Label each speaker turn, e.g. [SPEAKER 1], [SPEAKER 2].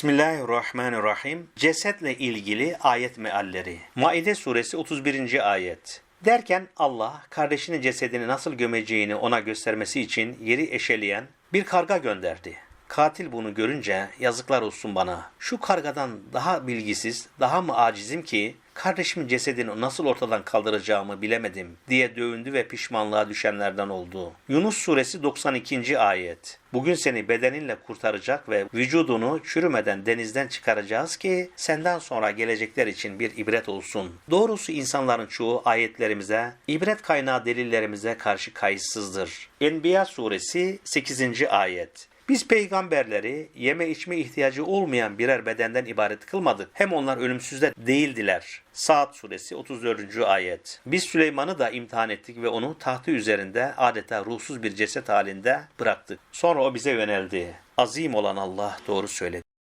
[SPEAKER 1] Bismillahirrahmanirrahim. Cesetle ilgili ayet mealleri. Maide suresi 31. ayet. Derken Allah kardeşinin cesedini nasıl gömeceğini ona göstermesi için yeri eşeleyen bir karga gönderdi. Katil bunu görünce yazıklar olsun bana. Şu kargadan daha bilgisiz, daha mı acizim ki kardeşimin cesedini nasıl ortadan kaldıracağımı bilemedim diye dövündü ve pişmanlığa düşenlerden oldu. Yunus suresi 92. ayet. Bugün seni bedeninle kurtaracak ve vücudunu çürümeden denizden çıkaracağız ki senden sonra gelecekler için bir ibret olsun. Doğrusu insanların çoğu ayetlerimize, ibret kaynağı delillerimize karşı kayıtsızdır. Enbiya suresi 8. ayet. Biz peygamberleri yeme içme ihtiyacı olmayan birer bedenden ibaret kılmadık. Hem onlar ölümsüz de değildiler. Saat suresi 34. ayet. Biz Süleyman'ı da imtihan ettik ve onu tahtı üzerinde adeta ruhsuz bir ceset halinde bıraktık. Sonra o bize yöneldi. Azim olan Allah doğru söyledi.